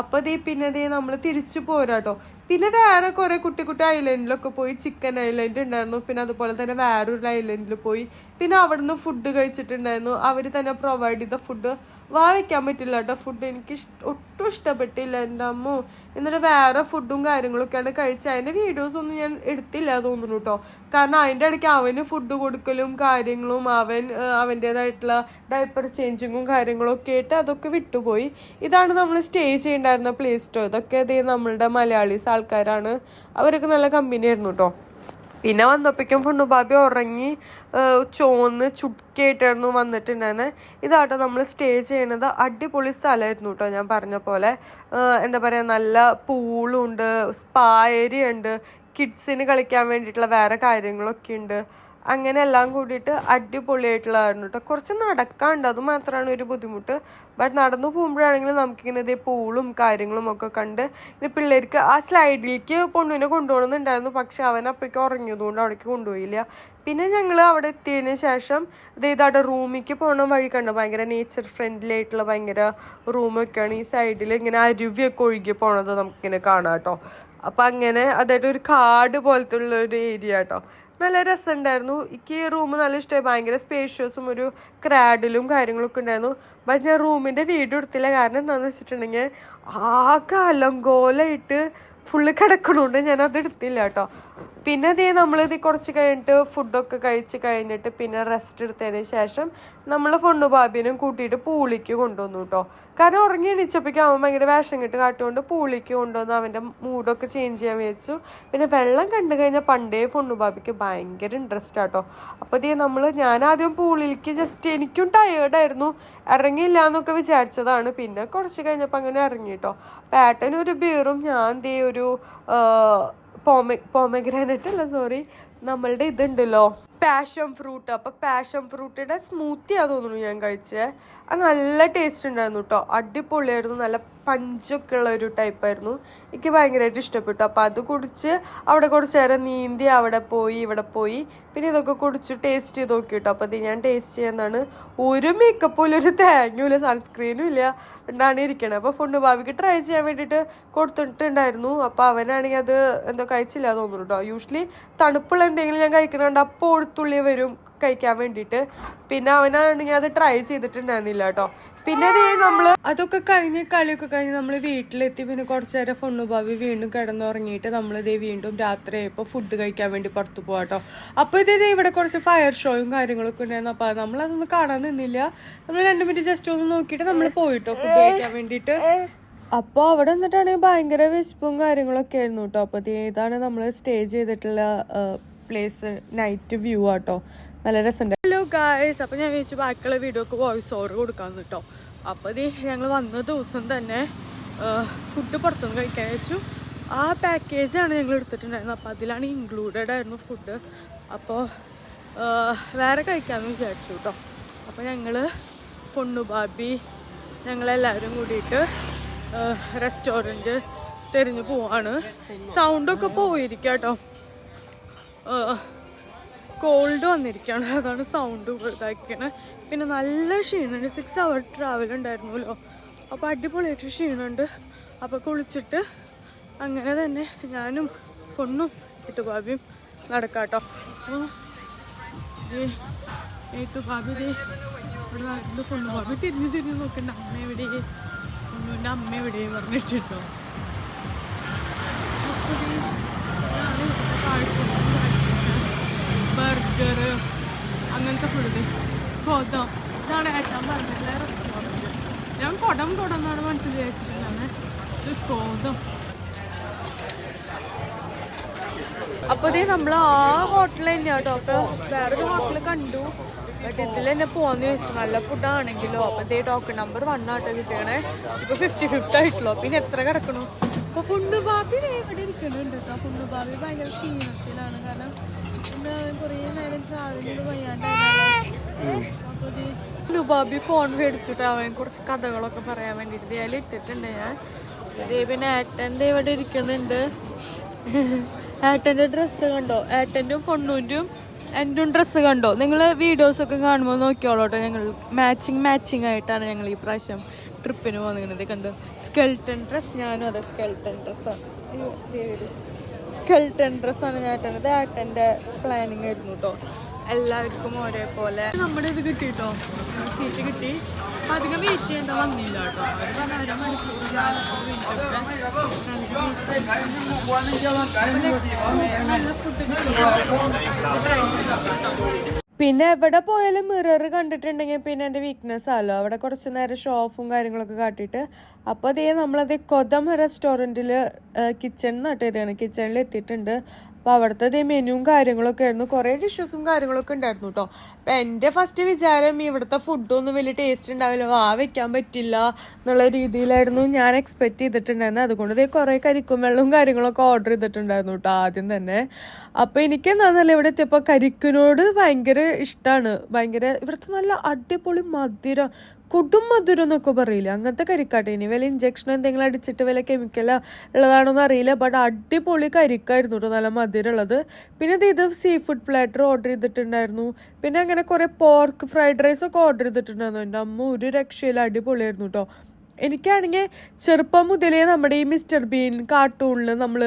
അപ്പോൾ ദേ പിന്നെ ദേ നമ്മൾ തിരിച്ചു പോരാട്ടോ. പിന്നെ വേറെ കുറെ കുട്ടി കുട്ടി ഐലൻഡിലൊക്കെ പോയി ചിക്കൻ ഐലൻഡ് ഉണ്ടായിരുന്നു. പിന്നെ അതുപോലെ തന്നെ വേറൊരു ഐലൻഡിൽ പോയി. പിന്നെ അവിടുന്ന് ഫുഡ് കഴിച്ചിട്ടുണ്ടായിരുന്നു. അവർ തന്നെ പ്രൊവൈഡ് ചെയ്ത ഫുഡ് വാ വെക്കാൻ പറ്റില്ല കേട്ടോ ഫുഡ് എനിക്ക് ഒട്ടും ഇഷ്ടപ്പെട്ടില്ല എന്റെ അമ്മ. എന്നിട്ട് വേറെ ഫുഡും കാര്യങ്ങളൊക്കെയാണ് കഴിച്ചത്. അതിന്റെ വീഡിയോസ് ഒന്നും ഞാൻ എടുത്തില്ല തോന്നുന്നു കേട്ടോ. കാരണം അതിന്റെ ഇടയ്ക്ക് അവന് ഫുഡ് കൊടുക്കലും കാര്യങ്ങളും അവൻ അവന്റേതായിട്ടുള്ള ഡയപ്പർ ചേഞ്ചിങ്ങും കാര്യങ്ങളും ഒക്കെ ആയിട്ട് അതൊക്കെ വിട്ടുപോയി. ഇതാണ് നമ്മൾ സ്റ്റേ ചെയ്യണ്ടായിരുന്ന പ്ലേസ് കേട്ടോ ഇതൊക്കെ ഇതേ നമ്മളുടെ മലയാളീസ് ആൾക്കാരാണ്. അവരൊക്കെ നല്ല കമ്പനി ആയിരുന്നു കേട്ടോ. പിന്നെ വന്നപ്പോഴേക്കും ഫുണ്ണു ബാബി ഉറങ്ങി ചോന്ന് ചുട്ടിയായിട്ടായിരുന്നു വന്നിട്ടുണ്ടായിരുന്നത് ഇതാട്ടോ നമ്മൾ സ്റ്റേ ചെയ്യണത്. അടിപൊളി സ്ഥലമായിരുന്നു കേട്ടോ ഞാൻ പറഞ്ഞ പോലെ. എന്താ പറയുക നല്ല പൂളുണ്ട് സ്പാ ഏരിയ ഉണ്ട് കിഡ്സിന് കളിക്കാൻ വേണ്ടിയിട്ടുള്ള വേറെ കാര്യങ്ങളൊക്കെ ഉണ്ട്. അങ്ങനെ എല്ലാം കൂടിയിട്ട് അടിപൊളിയായിട്ടുള്ളതായിരുന്നു കേട്ടോ കുറച്ച് നടക്കാണ്ട് അത് മാത്രമാണ് ഒരു ബുദ്ധിമുട്ട്. ബട്ട് നടന്നു പോകുമ്പോഴാണെങ്കിൽ നമുക്കിങ്ങനെ ഇതേ പൂളും കാര്യങ്ങളും ഒക്കെ കണ്ട് ഇനി പിള്ളേർക്ക് ആ സ്ലൈഡിലേക്ക് പൊണ്ണുവിനെ കൊണ്ടുപോകണമെന്നുണ്ടായിരുന്നു പക്ഷെ അവൻ അപ്പോഴേക്ക് ഉറങ്ങിയതുകൊണ്ട് അവിടേക്ക് കൊണ്ടുപോയില്ല. പിന്നെ ഞങ്ങൾ അവിടെ എത്തിയതിന് ശേഷം ഇതേതായിട്ട് റൂമിലേക്ക് പോകണ വഴി കണ്ടു. ഭയങ്കര നേച്ചർ ഫ്രണ്ട്ലി ആയിട്ടുള്ള ഭയങ്കര റൂമൊക്കെയാണ് ഈ സൈഡിൽ ഇങ്ങനെ അരുവിയൊക്കെ ഒഴുകി പോണത് നമുക്കിങ്ങനെ കാണാം കേട്ടോ അപ്പം അങ്ങനെ അതായത് ഒരു കാട് പോലത്തെ ഉള്ള ഒരു ഏരിയ കേട്ടോ നല്ല രസമുണ്ടായിരുന്നു. എനിക്ക് ഈ റൂം നല്ല ഇഷ്ടമായി ഭയങ്കര സ്പേഷ്യസും ഒരു ക്രാഡിലും കാര്യങ്ങളൊക്കെ ഉണ്ടായിരുന്നു. ബട്ട് ഞാൻ റൂമിന്റെ വീഡിയോ എടുത്തില്ല. കാരണം എന്താണെന്ന് വെച്ചിട്ടുണ്ടെങ്കിൽ ആകെ അലങ്കോലമായിട്ട് ഫുള്ള് കിടക്കണോണ്ട് ഞാൻ അത് എടുത്തില്ല കേട്ടോ. പിന്നെ അതേ നമ്മളിത് കുറച്ച് കഴിഞ്ഞിട്ട് ഫുഡൊക്കെ കഴിച്ച് കഴിഞ്ഞിട്ട് പിന്നെ റെസ്റ്റ് എടുത്തതിന് ശേഷം നമ്മൾ ഫുണ്ണു ബാബിനും കൂട്ടിയിട്ട് പൂളിക്ക് കൊണ്ടുവന്നു കേട്ടോ കാരണം ഉറങ്ങി എണീച്ചപ്പോഴേക്കും അവൻ ഭയങ്കര വേഷം കെട്ട് കാട്ടുകൊണ്ട് പൂളിക്ക് കൊണ്ടുവന്ന് അവന്റെ മൂഡൊക്കെ ചേഞ്ച് ചെയ്യാൻ വെച്ചു പിന്നെ വെള്ളം കണ്ടു കഴിഞ്ഞാൽ പണ്ടേ ഫുണ്ണു ബാബിക്ക് ഭയങ്കര ഇൻട്രസ്റ്റ് ആട്ടോ. അപ്പോൾ ഇതേ നമ്മൾ ഞാൻ ആദ്യം പൂളിലേക്ക് ജസ്റ്റ് എനിക്കും ടയേർഡായിരുന്നു ഇറങ്ങിയില്ല എന്നൊക്കെ വിചാരിച്ചതാണ്. പിന്നെ കുറച്ച് കഴിഞ്ഞപ്പോൾ അങ്ങനെ ഇറങ്ങി കേട്ടോ പേട്ടനൊരു ബീറും ഞാൻ ദേ ഒരു പോമെ പോമഗ്രാനറ്റ് അല്ല സോറി നമ്മളുടെ ഇതുണ്ടല്ലോ. പാഷൻ ഫ്രൂട്ട് അപ്പം പാഷൻ ഫ്രൂട്ടിന്റെ സ്മൂത്തി തോന്നുന്നു ഞാൻ കഴിച്ചേ. അത് നല്ല ടേസ്റ്റ് ഉണ്ടായിരുന്നു കേട്ടോ അടിപൊളിയായിരുന്നു. നല്ല പഞ്ചൊക്കെ ഉള്ള ഒരു ടൈപ്പായിരുന്നു എനിക്ക് ഭയങ്കരമായിട്ട് ഇഷ്ടപ്പെട്ടു. അപ്പം അത് കുടിച്ച് അവിടെ കുറച്ച് നേരം നീന്തി അവിടെ പോയി ഇവിടെ പോയി. പിന്നെ ഇതൊക്കെ കുടിച്ച് ടേസ്റ്റ് ചെയ്ത് നോക്കി കേട്ടോ അപ്പം ഇത് ഞാൻ ടേസ്റ്റ് ചെയ്യുന്നതാണ് ഒരു മേക്കപ്പ് പോലും ഒരു തേങ്ങയും ഇല്ല. സൺസ്ക്രീനും ഇല്ല. ഉണ്ടാണ് ഇരിക്കണത് അപ്പോൾ ഫുഡ് ഭാവിക്ക് ട്രൈ ചെയ്യാൻ വേണ്ടിയിട്ട് കൊടുത്തിട്ടുണ്ടായിരുന്നു. അപ്പോൾ അവനാണെങ്കിൽ അത് എന്തോ കഴിച്ചില്ല തോന്നുന്നു കേട്ടോ യൂഷ്വലി തണുപ്പുള്ള എന്തെങ്കിലും ഞാൻ കഴിക്കണുണ്ട് അപ്പോൾ ഒഴുത്തുള്ളി വരും കഴിക്കാൻ വേണ്ടിയിട്ട്. പിന്നെ അവനാണെങ്കിൽ അത് ട്രൈ ചെയ്തിട്ടുണ്ടായിരുന്നില്ല കേട്ടോ പിന്നെ നമ്മൾ അതൊക്കെ കഴിഞ്ഞ് കളിയൊക്കെ കഴിഞ്ഞ് നമ്മൾ വീട്ടിലെത്തി. പിന്നെ കുറച്ചു നേരം ഫുണ്ണു ഭാവി വീണ്ടും കിടന്നുറങ്ങിയിട്ട് നമ്മൾ വീണ്ടും രാത്രി ആയപ്പോൾ ഫുഡ് കഴിക്കാൻ വേണ്ടി പുറത്ത് പോവാട്ടോ അപ്പോൾ ഇതേ ഇവിടെ കുറച്ച് ഫയർ ഷോയും കാര്യങ്ങളൊക്കെ ഉണ്ടായിരുന്നു. അപ്പോൾ നമ്മളതൊന്നും കാണാൻ നിന്നില്ല. നമ്മൾ രണ്ട് മിനിറ്റ് ജസ്റ്റ് ഒന്ന് നോക്കിയിട്ട് നമ്മൾ പോയിട്ടോ ഫുഡ് കഴിക്കാൻ വേണ്ടിയിട്ട്. അപ്പോൾ അവിടെ നിന്നിട്ടാണെങ്കിൽ ഭയങ്കര വിശപ്പും കാര്യങ്ങളൊക്കെ ആയിരുന്നു കേട്ടോ അപ്പോൾ ദേ ഇതാണ് നമ്മൾ സ്റ്റേ ചെയ്തിട്ടുള്ള പ്ലേസ് നൈറ്റ് വ്യൂ ആട്ടോ. നല്ല രസമുണ്ട് ഹലോ ഗായ്സ് അപ്പോൾ ഞാൻ ചോദിച്ചു ബാക്കിയുള്ള വീഡിയോക്ക് വോയിസ് ഓവർ കൊടുക്കാമെന്ന് കേട്ടോ അപ്പോൾ ഇത് ഞങ്ങൾ വന്ന ദിവസം തന്നെ ഫുഡ് പുറത്തുനിന്ന് കഴിക്കാൻ വെച്ചു ആ പാക്കേജാണ് ഞങ്ങൾ എടുത്തിട്ടുണ്ടായിരുന്നത്. അപ്പോൾ അതിലാണ് ഇൻക്ലൂഡഡ് ആയിരുന്നു ഫുഡ് അപ്പോൾ വേറെ കഴിക്കാമെന്ന് വിചാരിച്ചു കേട്ടോ അപ്പോൾ ഞങ്ങൾ ഫൊണ്ണു ബാബി ഞങ്ങളെല്ലാവരും കൂടിയിട്ട് റെസ്റ്റോറന്റ് തിരിഞ്ഞു പോവാണ്. സൗണ്ടൊക്കെ പോയിരിക്കാം കേട്ടോ കോൾഡ് വന്നിരിക്കുകയാണ്. അതാണ് സൗണ്ട് ഇതാക്കിയാണ് പിന്നെ നല്ല ക്ഷീണമുണ്ട്. സിക്സ് അവർ ട്രാവൽ ഉണ്ടായിരുന്നല്ലോ. അപ്പോൾ അടിപൊളിയായിട്ട് ക്ഷീണമുണ്ട്. അപ്പോൾ കുളിച്ചിട്ട് അങ്ങനെ തന്നെ ഞാനും ഫൊണ്ണും ഇട്ടുബാബിയും നടക്കാട്ടോ. ഏറ്റുബാബി ഇവിടെ നടന്ന് ഫൊണ്ണു ബാബി തിരിഞ്ഞ് തിരിഞ്ഞ് നോക്കണ്ട. അമ്മ എവിടെ? ഫൊണ്ണുവിന്റെ അമ്മ എവിടെ പറഞ്ഞിട്ടോ അങ്ങനത്തെ ഫുഡ് കൊതം ഇതാണ് ഏട്ടാൻ പറഞ്ഞിട്ടുള്ള റെസ്റ്റോറന്റ് ഞാൻ കൊടം എന്നാണ് മനസ്സിൽ വിചാരിച്ചിട്ടുണ്ടാണ് ഇത് കോതം. അപ്പൊ ഇതേ നമ്മൾ ആ ഹോട്ടലിൽ തന്നെയാ കേട്ടോ അപ്പൊ വേറൊരു ഹോട്ടൽ കണ്ടു. ബട്ട് ഇതിൽ തന്നെ പോവാന്ന് ചോദിച്ചു നല്ല ഫുഡ് ആണെങ്കിലോ. അപ്പൊ ഇതേ ടോക്കൺ നമ്പർ വൺ ആട്ടോ ഇപ്പൊ ഫിഫ്റ്റി ഫിഫ്റ്റ് ആയിട്ടുള്ളൂ പിന്നെ എത്ര കിടക്കണു? അപ്പൊ ഫുഡ് ബാബി ഇവിടെ ഇരിക്കണുണ്ട് കേട്ടോ ഫുഡ് ബാബി ഭയങ്കര ക്ഷീണത്തിലാണ്. കാരണം ബാബി ഫോൺ മേടിച്ചിട്ട് അവൻ കുറച്ച് കഥകളൊക്കെ പറയാൻ വേണ്ടിയിട്ട് ഇയാൾ ഇട്ടിട്ടുണ്ട് ഞാൻ. ഇതേ പിന്നെ ഏട്ടന്റെ ഇവിടെ ഇരിക്കുന്നുണ്ട്. ഏട്ടന്റെ ഡ്രസ്സ് കണ്ടോ? ഏട്ടന്റെ പൊണ്ണൂന്റെയും എന്റെയും ഡ്രസ്സ് കണ്ടോ? നിങ്ങൾ വീഡിയോസൊക്കെ കാണുമ്പോൾ നോക്കിയോളോട്ടോ ഞങ്ങൾ മാച്ചിങ് മാച്ചിങ് ആയിട്ടാണ് ഞങ്ങൾ ഈ പ്രാവശ്യം ട്രിപ്പിന് പോകുന്നത് കണ്ടോ? സ്കെൽട്ടൺ ഡ്രസ്സ് ഞാനും അതെ സ്കെൽട്ടൺ ഡ്രസ്സാണ് സ്കെൽട്ടൺ ഡ്രസ്സാണ് ഞാൻ ഇട്ടത് ഏട്ടന്റെ പ്ലാനിങ് ആയിരുന്നു കേട്ടോ എല്ലാവർക്കും ഒരേപോലെ. നമ്മുടെ ഇത് കിട്ടി കേട്ടോ. സീറ്റ് കിട്ടി അധികം വെയിറ്റ് ചെയ്യേണ്ട വന്നില്ല കേട്ടോ നല്ല ഫുഡ് പിന്നെ എവിടെ പോയാലും മിറർ കണ്ടിട്ടുണ്ടെങ്കിൽ പിന്നെ എന്റെ വീക്ക്നെസ് ആലോ. അവിടെ കുറച്ച് നേരം ഷോഫും കാര്യങ്ങളൊക്കെ കാട്ടിയിട്ട്. അപ്പോൾ അതേ നമ്മളത് കൊതം റെസ്റ്റോറന്റിൽ കിച്ചൺ നട്ട് ചെയ്താണ് കിച്ചണിൽ എത്തിയിട്ടുണ്ട്. അപ്പോൾ അവിടുത്തെ മെനുവും കാര്യങ്ങളൊക്കെ ആയിരുന്നു. കുറേ ഡിഷസും കാര്യങ്ങളൊക്കെ ഉണ്ടായിരുന്നു കേട്ടോ അപ്പം എന്റെ ഫസ്റ്റ് വിചാരം ഇവിടുത്തെ ഫുഡൊന്നും വലിയ ടേസ്റ്റ് ഉണ്ടാവില്ല. വാ വെക്കാൻ പറ്റില്ല എന്നുള്ള രീതിയിലായിരുന്നു ഞാൻ എക്സ്പെക്ട് ചെയ്തിട്ടുണ്ടായിരുന്നത്. അതുകൊണ്ട് ഇതേ കുറേ കരിക്കും വെള്ളവും കാര്യങ്ങളൊക്കെ ഓർഡർ ചെയ്തിട്ടുണ്ടായിരുന്നു കേട്ടോ ആദ്യം തന്നെ. അപ്പോൾ എനിക്ക് എന്താണെന്നല്ല ഇവിടെ എത്തിയപ്പോൾ കരിക്കിനോട് ഭയങ്കര ഇഷ്ടമാണ് ഭയങ്കര ഇവിടുത്തെ നല്ല അടിപൊളി മധുരം കൊടും മധുരം എന്നൊക്കെ പറയില്ല? അങ്ങനത്തെ കരിക്കാട്ടെ. ഇനി വല്ല ഇഞ്ചക്ഷൻ എന്തെങ്കിലും അടിച്ചിട്ട് വല്ല കെമിക്കല ഉള്ളതാണോന്ന് അറിയില്ല. ബട്ട് അടിപൊളി കരിക്കായിരുന്നു കേട്ടോ നല്ല മധുരമുള്ളത്. പിന്നെ ഇത് സീ ഫുഡ് പ്ലാറ്റർ ഓർഡർ ചെയ്തിട്ടുണ്ടായിരുന്നു. പിന്നെ അങ്ങനെ കുറേ പോർക്ക് ഫ്രൈഡ് റൈസ് ഒക്കെ ഓർഡർ ചെയ്തിട്ടുണ്ടായിരുന്നു. എന്റെ അമ്മ ഒരു രക്ഷയില്ല. അടിപൊളിയായിരുന്നു കേട്ടോ എനിക്കാണെങ്കിൽ ചെറുപ്പം മുതലേ നമ്മുടെ ഈ മിസ്റ്റർ ബീൻ കാർട്ടൂണിൽ നമ്മൾ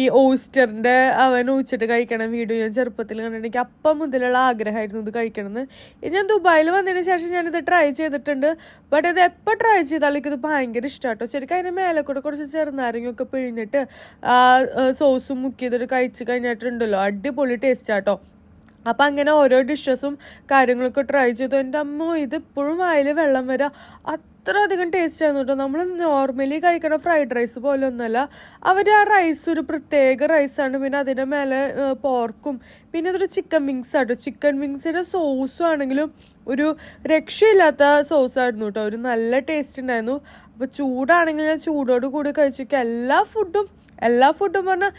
ഈ ഓയിസ്റ്ററിന്റെ അവൻ ഒഴിച്ചിട്ട് കഴിക്കണം വീഡിയോ ഞാൻ ചെറുപ്പത്തിൽ കണ്ടിട്ട് എനിക്ക് അപ്പം മുതലുള്ള ആഗ്രഹമായിരുന്നു ഇത് കഴിക്കണമെന്ന് ഇനി ഞാൻ ദുബായിൽ വന്നതിന് ശേഷം ഞാനിത് ട്രൈ ചെയ്തിട്ടുണ്ട്. ബട്ട് ഇത് എപ്പോൾ ട്രൈ ചെയ്താലും എനിക്കിത് ഭയങ്കര ഇഷ്ടമാട്ടോ ശരിക്കും അതിന്റെ മേലെ കൂടെ കുറച്ച് ചെറുനാരങ്ങയൊക്കെ പിഴിഞ്ഞിട്ട് സോസും മുക്കിയതൊരു കഴിച്ച് കഴിഞ്ഞിട്ടുണ്ടല്ലോ. അടിപൊളി ടേസ്റ്റാട്ടോ അപ്പം അങ്ങനെ ഓരോ ഡിഷസും കാര്യങ്ങളൊക്കെ ട്രൈ ചെയ്തു. എന്റെ അമ്മ ഇത് ഇപ്പോഴും വായിൽ വെള്ളം വരിക അത്ര അധികം ടേസ്റ്റ് ആയിരുന്നു കേട്ടോ നമ്മൾ നോർമലി കഴിക്കണ ഫ്രൈഡ് റൈസ് പോലെ ഒന്നുമല്ല അവർ ആ റൈസ് ഒരു പ്രത്യേക റൈസാണ് പിന്നെ അതിന്റെ മേലെ പോർക്കും പിന്നെ അതൊരു ചിക്കൻ വിങ്സ് ആട്ടോ. ചിക്കൻ വിങ്സിന്റെ സോസും ആണെങ്കിലും ഒരു രക്ഷയില്ലാത്ത സോസായിരുന്നു കേട്ടോ ഒരു നല്ല ടേസ്റ്റ് ഉണ്ടായിരുന്നു അപ്പോൾ ചൂടാണെങ്കിൽ ഞാൻ ചൂടോട് കൂടി കഴിച്ചു എല്ലാ ഫുഡും എല്ലാ ഫുഡും പറഞ്ഞാൽ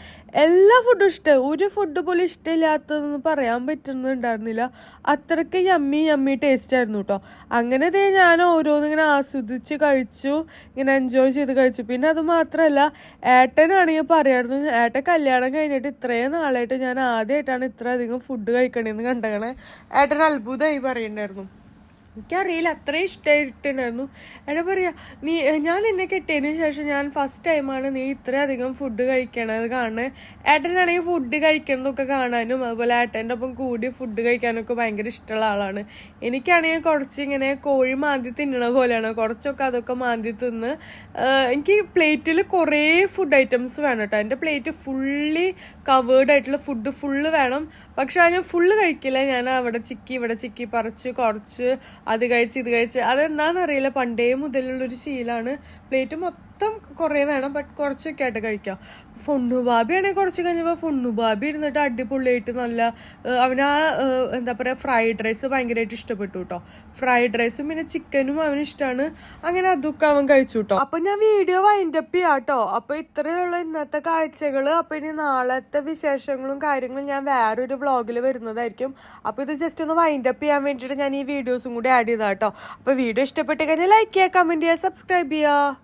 എല്ലാ ഫുഡും ഇഷ്ടം. ഒരു ഫുഡ് പോലും ഇഷ്ടമില്ലാത്തതെന്ന് പറയാൻ പറ്റുന്നുണ്ടായിരുന്നില്ല അത്രയ്ക്ക് യമ്മി യമ്മി ടേസ്റ്റ് ആയിരുന്നു കേട്ടോ അങ്ങനെ ദേ ഞാൻ ഓരോന്നും ഇങ്ങനെ ആസ്വദിച്ച് കഴിച്ചു ഇങ്ങനെ എൻജോയ് ചെയ്ത് കഴിച്ചു. പിന്നെ അത് മാത്രമല്ല ഏട്ടനാണെങ്കിൽ പറയായിരുന്നു ഏട്ടൻ കല്യാണം കഴിഞ്ഞിട്ട് ഇത്രയും നാളായിട്ട് ഞാൻ ആദ്യമായിട്ടാണ് ഇത്രയധികം ഫുഡ് കഴിക്കണേന്ന് കണ്ടേക്കണേ. ഏട്ടൻ അത്ഭുതമായി പറയുന്നുണ്ടായിരുന്നു. എനിക്കറിയില്ല അത്രയും ഇഷ്ടമായിട്ടുണ്ടായിരുന്നു എന്നെ പറയാ നീ ഞാൻ നിന്നെ കെട്ടിയതിന് ശേഷം ഞാൻ ഫസ്റ്റ് ടൈമാണ് നീ ഇത്രയധികം ഫുഡ് കഴിക്കണത് കാണുന്നത് ഏട്ടനാണെങ്കിൽ ഫുഡ് കഴിക്കണതൊക്കെ കാണാനും അതുപോലെ ഏട്ടന്റെ ഒപ്പം കൂടി ഫുഡ് കഴിക്കാനൊക്കെ ഭയങ്കര ഇഷ്ടമുള്ള ആളാണ്. എനിക്കാണെങ്കിൽ കുറച്ച് ഇങ്ങനെ കോഴി മാന്തി തിന്നണ പോലെയാണ്. കുറച്ചൊക്കെ അതൊക്കെ മാന്തി തിന്ന് എനിക്ക് പ്ലേറ്റിൽ കുറേ ഫുഡ് ഐറ്റംസ് വേണം കേട്ടോ. എന്റെ പ്ലേറ്റ് ഫുള്ളി കവേർഡ് ആയിട്ടുള്ള ഫുഡ് ഫുള്ള് വേണം. പക്ഷെ അത് ഞാൻ ഫുള്ള് കഴിക്കില്ല. ഞാൻ അവിടെ ചിക്കി ഇവിടെ ചിക്കി പറിച്ച് കുറച്ച് അത് കഴിച്ച് ഇത് കഴിച്ച്. അതെന്താണെന്നറിയില്ല. പണ്ടേ മുതലുള്ളൊരു ശീലമാണ് പ്ലേറ്റ് മൊത്തം മൊത്തം കുറേ വേണം ബട്ട് കുറച്ചൊക്കെ ആയിട്ട് കഴിക്കാം. ഫുണ്ണുബാബി ആണെങ്കിൽ കുറച്ച് കഴിഞ്ഞപ്പോൾ ഫുണ്ണുബാബി ഇരുന്നിട്ട് അടിപൊളിയായിട്ട് നല്ല അവനാ എന്താ പറയുക ഫ്രൈഡ് റൈസ് ഭയങ്കരമായിട്ട് ഇഷ്ടപ്പെട്ടു കേട്ടോ ഫ്രൈഡ് റൈസും പിന്നെ ചിക്കനും അവന് ഇഷ്ടമാണ് അങ്ങനെ അതൊക്കെ അവൻ കഴിച്ചു കേട്ടോ അപ്പം ഞാൻ വീഡിയോ വൈൻഡപ്പ് ചെയ്യാം കേട്ടോ അപ്പോൾ ഇത്രയുള്ള ഇന്നത്തെ കാഴ്ചകൾ അപ്പോൾ ഇനി നാളത്തെ വിശേഷങ്ങളും കാര്യങ്ങളും ഞാൻ വേറൊരു വ്ളോഗിൽ വരുന്നതായിരിക്കും. അപ്പോൾ ഇത് ജസ്റ്റ് ഒന്ന് വൈൻഡപ്പ് ചെയ്യാൻ വേണ്ടിയിട്ട് ഞാൻ ഈ വീഡിയോസും കൂടി ആഡ് ചെയ്താട്ടോ അപ്പോൾ അപ്പൊ വീഡിയോ ഇഷ്ടപ്പെട്ട് കഴിഞ്ഞാൽ ലൈക്ക് ചെയ്യുക കമന്റ് ചെയ്യുക സബ്സ്ക്രൈബ് ചെയ്യുക.